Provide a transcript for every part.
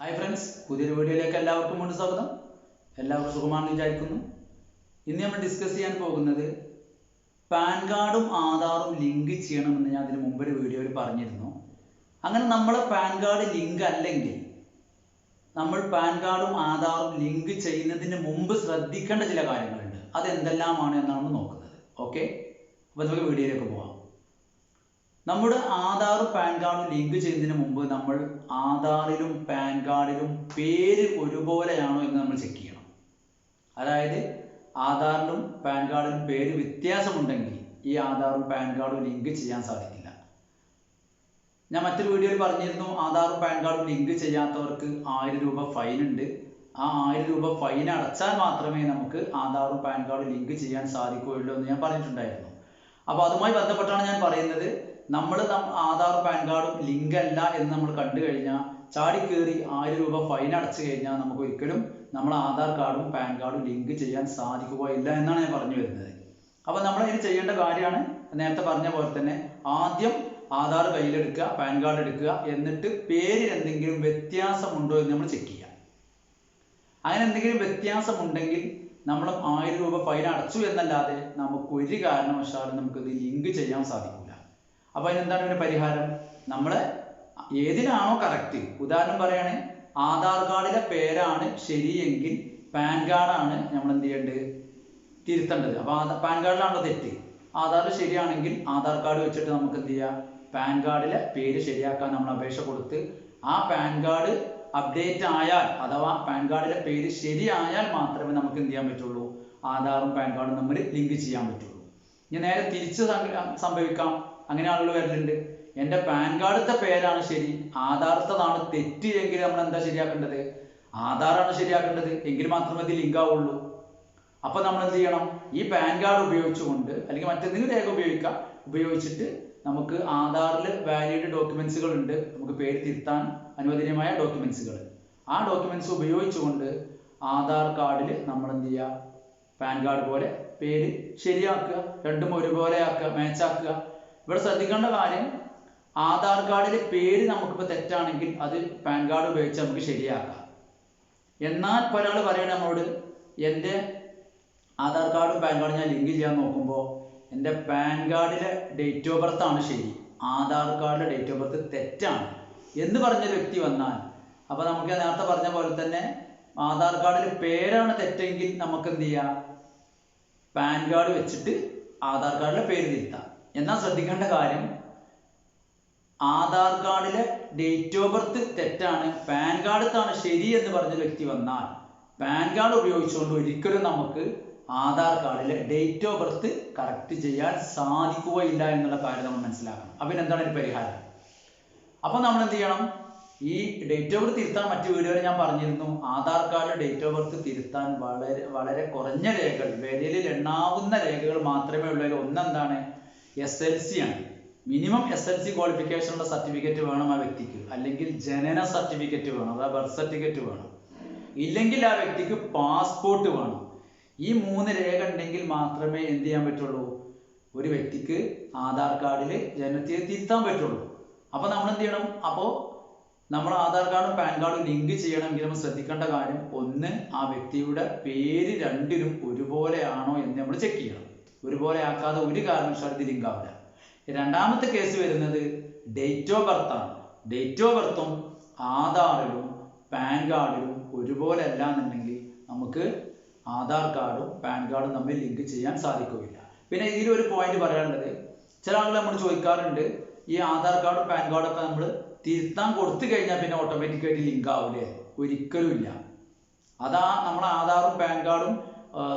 Hi friends പുതിയൊരു വീഡിയോയിലേക്ക് എല്ലാവർക്കും കൊണ്ട് സ്വാഗതം. എല്ലാവർക്കും സുഖമാണെന്ന് വിചാരിക്കുന്നു. ഇന്ന് നമ്മൾ ഡിസ്കസ് ചെയ്യാൻ പോകുന്നത് പാൻ കാർഡും ആധാറും ലിങ്ക് ചെയ്യണമെന്ന് ഞാൻ അതിന് മുമ്പൊരു വീഡിയോയിൽ പറഞ്ഞിരുന്നു. അങ്ങനെ നമ്മളെ പാൻ കാർഡ് ലിങ്ക് അല്ലെങ്കിൽ നമ്മൾ പാൻ കാർഡും ആധാറും ലിങ്ക് ചെയ്യുന്നതിന് മുമ്പ് ശ്രദ്ധിക്കേണ്ട ചില കാര്യങ്ങളുണ്ട്. അതെന്തെല്ലാമാണ് എന്നാണ് നോക്കുന്നത്. ഓക്കെ അപ്പോൾ നമുക്ക് വീഡിയോയിലേക്ക് പോവാം. നമ്മുടെ ആധാർ പാൻ കാർഡ് ലിങ്ക് ചെയ്യുന്നതിന് മുമ്പ് നമ്മൾ ആധാറിലും പാൻ കാർഡിലും പേര് ഒരുപോലെയാണോ എന്ന് നമ്മൾ ചെക്ക് ചെയ്യണം. അതായത് ആധാറിലും പാൻ കാർഡിലും പേര് വ്യത്യാസമുണ്ടെങ്കിൽ ഈ ആധാറും പാൻ കാർഡും ലിങ്ക് ചെയ്യാൻ സാധിക്കില്ല. ഞാൻ മറ്റൊരു വീഡിയോയിൽ പറഞ്ഞിരുന്നു ആധാറും പാൻ കാർഡും ലിങ്ക് ചെയ്യാത്തവർക്ക് ആയിരം രൂപ ഫൈൻ ഉണ്ട്. ആ ആയിരം രൂപ ഫൈൻ അടച്ചാൽ മാത്രമേ നമുക്ക് ആധാറും പാൻ കാർഡും ലിങ്ക് ചെയ്യാൻ സാധിക്കുകയുള്ളൂ എന്ന് ഞാൻ പറഞ്ഞിട്ടുണ്ടായിരുന്നു. അപ്പോൾ അതുമായി ബന്ധപ്പെട്ടാണ് ഞാൻ പറയുന്നത് നമ്മൾ ആധാർ പാൻ കാർഡും ലിങ്ക് അല്ല എന്ന് നമ്മൾ കണ്ടു കഴിഞ്ഞാൽ ചാടി കയറി ആയിരം രൂപ ഫൈൻ അടച്ചു കഴിഞ്ഞാൽ നമുക്ക് ഒരിക്കലും നമ്മൾ ആധാർ കാർഡും പാൻ കാർഡും ലിങ്ക് ചെയ്യാൻ സാധിക്കുകയില്ല എന്നാണ് ഞാൻ പറഞ്ഞു വരുന്നത്. അപ്പോൾ നമ്മൾ ഇനി ചെയ്യേണ്ട കാര്യമാണ്. നേരത്തെ പറഞ്ഞ പോലെ തന്നെ ആദ്യം ആധാർ കയ്യിലെടുക്കുക പാൻ കാർഡ് എടുക്കുക എന്നിട്ട് പേരിൽ എന്തെങ്കിലും വ്യത്യാസമുണ്ടോ എന്ന് നമ്മൾ ചെക്ക് ചെയ്യുക അങ്ങനെ എന്തെങ്കിലും വ്യത്യാസമുണ്ടെങ്കിൽ നമ്മൾ ആയിരം രൂപ ഫൈൻ അടച്ചു എന്നല്ലാതെ നമുക്ക് ഒരു കാരണവശാലും നമുക്കിത് ലിങ്ക് ചെയ്യാൻ സാധിക്കില്ല അപ്പോൾ അതിനെന്താണ് ഒരു പരിഹാരം? നമ്മൾ ഏതിനാണോ കറക്റ്റ് ഉദാഹരണം പറയുകയാണെങ്കിൽ ആധാർ കാർഡിലെ പേരാണ് ശരിയെങ്കിൽ പാൻ കാർഡാണ് നമ്മൾ എന്ത് ചെയ്യേണ്ടത് തിരുത്തേണ്ടത് അപ്പോൾ പാൻ കാർഡിലാണോ തെറ്റ്. ആധാർ ശരിയാണെങ്കിൽ ആധാർ കാർഡ് വെച്ചിട്ട് നമുക്ക് എന്ത് ചെയ്യാം പാൻ കാർഡിലെ പേര് ശരിയാക്കാൻ നമ്മൾ അപേക്ഷ കൊടുത്ത് ആ പാൻ കാർഡ് അപ്ഡേറ്റ് ആയാൽ അഥവാ പാൻ കാർഡിലെ പേര് ശരിയായാൽ മാത്രമേ നമുക്ക് എന്ത് ചെയ്യാൻ പറ്റുള്ളൂ. ആധാറും പാൻ കാർഡും തമ്മിൽ ലിങ്ക് ചെയ്യാൻ പറ്റുള്ളൂ. ഇനി നേരെ തിരിച്ച് സംഭവിക്കാം. അങ്ങനെ ആളുകൾ വരലുണ്ട് എന്റെ പാൻ കാർഡത്തെ പേരാണ് ശരി. ആധാറത്തതാണ് തെറ്റ് എങ്കിൽ നമ്മൾ എന്താ ശരിയാക്കേണ്ടത്? ആധാറാണ് ശരിയാക്കേണ്ടത്. എങ്കിൽ മാത്രമേ ഇത് ലിങ്ക് ആവുള്ളൂ. അപ്പൊ നമ്മൾ എന്ത് ചെയ്യണം? ഈ പാൻ കാർഡ് ഉപയോഗിച്ചുകൊണ്ട് അല്ലെങ്കിൽ മറ്റെന്തെങ്കിലും രേഖ ഉപയോഗിക്കാം. ഉപയോഗിച്ചിട്ട് നമുക്ക് ആധാറിൽ വാലിഡ് ഡോക്യുമെന്റ്സുകൾ ഉണ്ട് നമുക്ക് പേര് തിരുത്താൻ അനുവദനീയമായ ഡോക്യുമെന്റ്സുകൾ ആ ഡോക്യുമെന്റ്സ് ഉപയോഗിച്ചുകൊണ്ട് ആധാർ കാർഡിൽ നമ്മൾ എന്ത് ചെയ്യുക? പാൻ കാർഡ് പോലെ പേര് ശരിയാക്കുക. രണ്ടും ഒരുപോലെ ആക്കുക. മാച്ച് ആക്കുക. ഇവിടെ ശ്രദ്ധിക്കേണ്ട കാര്യം ആധാർ കാർഡിലെ പേര് നമുക്കിപ്പോൾ തെറ്റാണെങ്കിൽ അത് പാൻ കാർഡ് ഉപയോഗിച്ച് നമുക്ക് ശരിയാക്കാം. എന്നാൽ ഒരാൾ പറയണ നമ്മളോട് എന്റെ ആധാർ കാർഡും പാൻ കാർഡും ഞാൻ ലിങ്ക് ചെയ്യാൻ നോക്കുമ്പോൾ എന്റെ പാൻ കാർഡിലെ ഡേറ്റ് ഓഫ് ബർത്ത് ആണ് ശരി. ആധാർ കാർഡിലെ ഡേറ്റ് ഓഫ് ബർത്ത് തെറ്റാണ്. എന്ന് പറഞ്ഞ വ്യക്തി വന്നാൽ അപ്പോൾ നമുക്ക് നേരത്തെ പറഞ്ഞ പോലെ തന്നെ ആധാർ കാർഡിൽ പേരാണ് തെറ്റെങ്കിൽ നമുക്ക് എന്ത് ചെയ്യാം? പാൻ കാർഡ് വെച്ചിട്ട് ആധാർ കാർഡിലെ പേര് തിരുത്താം. എന്നാൽ ശ്രദ്ധിക്കേണ്ട കാര്യം ആധാർ കാർഡിലെ ഡേറ്റ് ഓഫ് ബർത്ത് തെറ്റാണ് പാൻ കാർഡത്താണ് ശരി എന്ന് പറഞ്ഞ വ്യക്തി വന്നാൽ പാൻ കാർഡ് ഉപയോഗിച്ചുകൊണ്ട് ഒരിക്കലും നമുക്ക് ആധാർ കാർഡിലെ ഡേറ്റ് ഓഫ് ബർത്ത് കറക്റ്റ് ചെയ്യാൻ സാധിക്കുകയില്ല എന്നുള്ള കാര്യം നമ്മൾ മനസ്സിലാക്കണം. അപ്പം എന്താണ് ഒരു പരിഹാരം? അപ്പം നമ്മൾ എന്ത് ചെയ്യണം? ഈ ഡേറ്റ് ഓഫ് ബർത്ത് തിരുത്താൻ മറ്റു വീഡിയോയിൽ ഞാൻ പറഞ്ഞിരുന്നു ആധാർ കാർഡിലെ ഡേറ്റ് ഓഫ് ബർത്ത് തിരുത്താൻ വളരെ വളരെ കുറഞ്ഞ രേഖകൾ വിരലിൽ എണ്ണാവുന്ന രേഖകൾ മാത്രമേ ഉള്ളൂ. ഒന്നെന്താണ്? എസ് എൽ സി ആണ്. മിനിമം എസ് എൽ സി ക്വാളിഫിക്കേഷനുള്ള സർട്ടിഫിക്കറ്റ് വേണം ആ വ്യക്തിക്ക്. അല്ലെങ്കിൽ ജനന സർട്ടിഫിക്കറ്റ് വേണം അതായത് ബർത്ത് സർട്ടിഫിക്കറ്റ് വേണം. ഇല്ലെങ്കിൽ ആ വ്യക്തിക്ക് പാസ്പോർട്ട് വേണം. ഈ മൂന്ന് രേഖ ഉണ്ടെങ്കിൽ മാത്രമേ എന്ത് ചെയ്യാൻ പറ്റുള്ളൂ? ഒരു വ്യക്തിക്ക് ആധാർ കാർഡിൽ ജനനത്തിൽ തിരുത്താൻ പറ്റുള്ളൂ. അപ്പൊ നമ്മൾ എന്ത് ചെയ്യണം? അപ്പോൾ നമ്മൾ ആധാർ കാർഡും പാൻ കാർഡും ലിങ്ക് ചെയ്യണമെങ്കിൽ നമ്മൾ ശ്രദ്ധിക്കേണ്ട കാര്യം ഒന്ന് ആ വ്യക്തിയുടെ പേര് രണ്ടിനും ഒരുപോലെയാണോ എന്ന് നമ്മൾ ചെക്ക് ചെയ്യണം. ഒരുപോലെ ആക്കാതെ ഒരു കാരണവശാലും ആവില്ല രണ്ടാമത്തെ കേസ് വരുന്നത് ഡേറ്റ് ഓഫ് ബർത്ത് ആണ്. ഡേറ്റ് ഓഫ് ബർത്തും ആധാറിലും പാൻ കാർഡിലും ഒരുപോലെ അല്ല എന്നുണ്ടെങ്കിൽ നമുക്ക് ആധാർ കാർഡും പാൻ കാർഡും തമ്മിൽ ലിങ്ക് ചെയ്യാൻ സാധിക്കുകയില്ല. പിന്നെ ഇതിൽ ഒരു പോയിന്റ് പറയാനുള്ളത് ചില ആളുകൾ നമ്മൾ ചോദിക്കാറുണ്ട് ഈ ആധാർ കാർഡും പാൻ കാർഡും ഒക്കെ നമ്മൾ തിരുത്താൻ കൊടുത്തു കഴിഞ്ഞാൽ പിന്നെ ഓട്ടോമാറ്റിക്കായിട്ട് ലിങ്ക് ആവില്ലേ ഒരിക്കലും ഇല്ല. അതാ നമ്മൾ ആധാറും പാൻ കാർഡും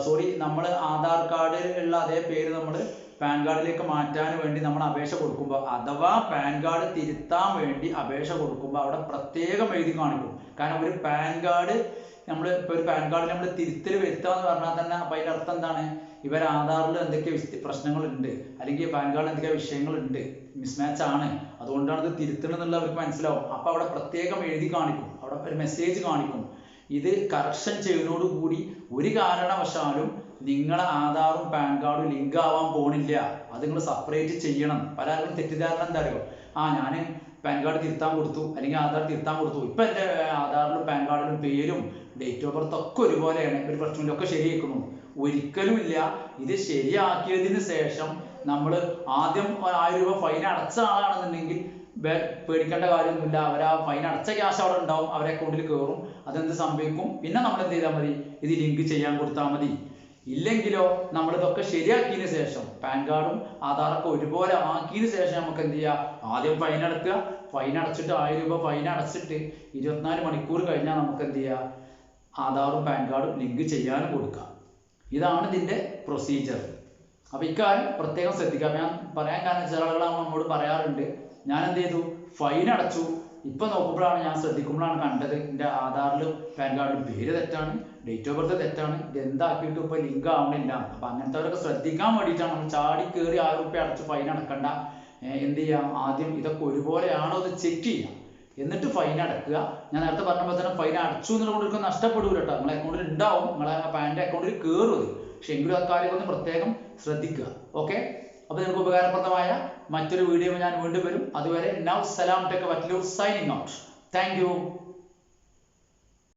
സോറി നമ്മൾ ആധാർ കാർഡിൽ ഉള്ള അതേ പേര് നമ്മൾ പാൻ കാർഡിലേക്ക് മാറ്റാൻ വേണ്ടി നമ്മൾ അപേക്ഷ കൊടുക്കുമ്പോൾ അഥവാ പാൻ കാർഡ് തിരുത്താൻ വേണ്ടി അപേക്ഷ കൊടുക്കുമ്പോൾ അവിടെ പ്രത്യേകം എഴുതി കാണിക്കും. കാരണം ഒരു പാൻ കാർഡ് നമ്മൾ ഇപ്പോൾ ഒരു പാൻ കാർഡിൽ നമ്മൾ തിരുത്തൽ വരുത്തുക എന്ന് പറഞ്ഞാൽ തന്നെ അപ്പം അതിന്റെ അർത്ഥം എന്താണ്? ഇവർ ആധാറിൽ എന്തൊക്കെ പ്രശ്നങ്ങളുണ്ട്. അല്ലെങ്കിൽ പാൻ കാർഡിൽ എന്തൊക്കെ വിഷയങ്ങളുണ്ട്. മിസ്മാച്ച് ആണ്. അതുകൊണ്ടാണ് ഇത് തിരുത്തണം എന്നുള്ളത് അവർക്ക് മനസ്സിലാവും. അപ്പോൾ അവിടെ പ്രത്യേകം എഴുതി കാണിക്കും. അവിടെ ഒരു മെസ്സേജ് കാണിക്കും. ഇത് കറക്ഷൻ ചെയ്തതോടുകൂടി ഒരു കാരണവശാലും നിങ്ങളെ ആധാറും പാൻ കാർഡും ലിങ്ക് ആവാൻ പോണില്ല. അത് നിങ്ങൾ സെപ്പറേറ്റ് ചെയ്യണം. പലർക്കും തെറ്റിദ്ധാരണ എന്താ അറിയോ? ആ ഞാൻ പാൻ കാർഡ് തിരുത്താൻ കൊടുത്തു. അല്ലെങ്കിൽ ആധാർ തിരുത്താൻ കൊടുത്തു. ഇപ്പം എന്റെ ആധാറിലും പാൻ കാർഡിലും പേരും ഡേറ്റ് ഓഫ് ബർത്ത് ഒക്കെ ഒരുപോലെയാണ്. ഒരു പ്രശ്നമില്ല. ഒക്കെ ശരിയാക്കുന്നു ഒരിക്കലുമില്ല ഇത് ശരിയാക്കിയതിന് ശേഷം നമ്മൾ ആദ്യം ആയിരം രൂപ ഫൈൻ അടച്ച ആളാണെന്നുണ്ടെങ്കിൽ പേടിക്കേണ്ട കാര്യമൊന്നുമില്ല. അവർ ആ ഫൈൻ അടച്ച ക്യാഷ് അവിടെ ഉണ്ടാവും. അവരെ അക്കൗണ്ടിൽ കയറും അതെന്ത് സംഭവിക്കും? പിന്നെ നമ്മൾ എന്ത് ചെയ്താൽ മതി? ഇത് ലിങ്ക് ചെയ്യാൻ കൊടുത്താൽ മതി. ഇല്ലെങ്കിലോ നമ്മൾ ഇതൊക്കെ ശരിയാക്കിയതിന് ശേഷം പാൻ കാർഡും ആധാറൊക്കെ ഒരുപോലെ ആക്കിയതിന് ശേഷം നമുക്ക് എന്ത് ചെയ്യാം? ആദ്യം ഫൈൻ അടക്കുക. ഫൈൻ അടച്ചിട്ട് ആയിരം രൂപ ഫൈൻ അടച്ചിട്ട് ഇരുപത്തിനാല് മണിക്കൂർ കഴിഞ്ഞാൽ നമുക്ക് എന്ത് ചെയ്യാം? ആധാറും പാൻ കാർഡും ലിങ്ക് ചെയ്യാനും കൊടുക്കാം. ഇതാണ് ഇതിന്റെ പ്രൊസീജിയർ അപ്പോൾ ഇക്കാര്യം പ്രത്യേകം ശ്രദ്ധിക്കാം. ഞാൻ പറയാൻ കാരണം ചില ആളുകൾ നമ്മോട് പറയാറുണ്ട്. ഞാൻ എന്ത് ചെയ്തു ഫൈൻ അടച്ചു. ഇപ്പൊ നോക്കുമ്പോഴാണ് ഞാൻ ശ്രദ്ധിക്കുമ്പോഴാണ് കണ്ടത്. എന്റെ ആധാറിലും പാൻ കാർഡിലും പേര് തെറ്റാണ് ഡേറ്റ് ഓഫ് ബർത്ത് തെറ്റാണ് ഇത് എന്താക്കിയിട്ട് ഇപ്പൊ ലിങ്ക് ആവണില്ല. അപ്പൊ അങ്ങനത്തെവരൊക്കെ ശ്രദ്ധിക്കാൻ വേണ്ടിയിട്ടാണ് നമ്മൾ ചാടി കയറി ആയിരം റുപ്യ അടച്ച് ഫൈൻ അടക്കണ്ട. എന്ത് ചെയ്യാം? ആദ്യം ഇതൊക്കെ ഒരുപോലെയാണോ എന്ന് ചെക്ക് ചെയ്യാം. എന്നിട്ട് ഫൈൻ അടക്കുക. ഞാൻ നേരത്തെ പറഞ്ഞ പോലെ തന്നെ ഫൈൻ അടച്ചു എന്നുള്ള കൊണ്ട് നഷ്ടപ്പെടൂല കേട്ടോ നിങ്ങളെ അക്കൗണ്ടിൽ ഉണ്ടാവും നിങ്ങളെ പാന്റെ അക്കൗണ്ടിൽ കയറും അത്. പക്ഷെ എങ്കിലും അക്കാര്യം ഒന്ന് പ്രത്യേകം ശ്രദ്ധിക്കുക. ഓക്കെ അപ്പൊ നിങ്ങൾക്ക് ഉപകാരപ്രദമായ മറ്റൊരു വീഡിയോ ഞാൻ വീണ്ടും വരും. അതുവരെ now Salam tech Vattaloor signing out thank you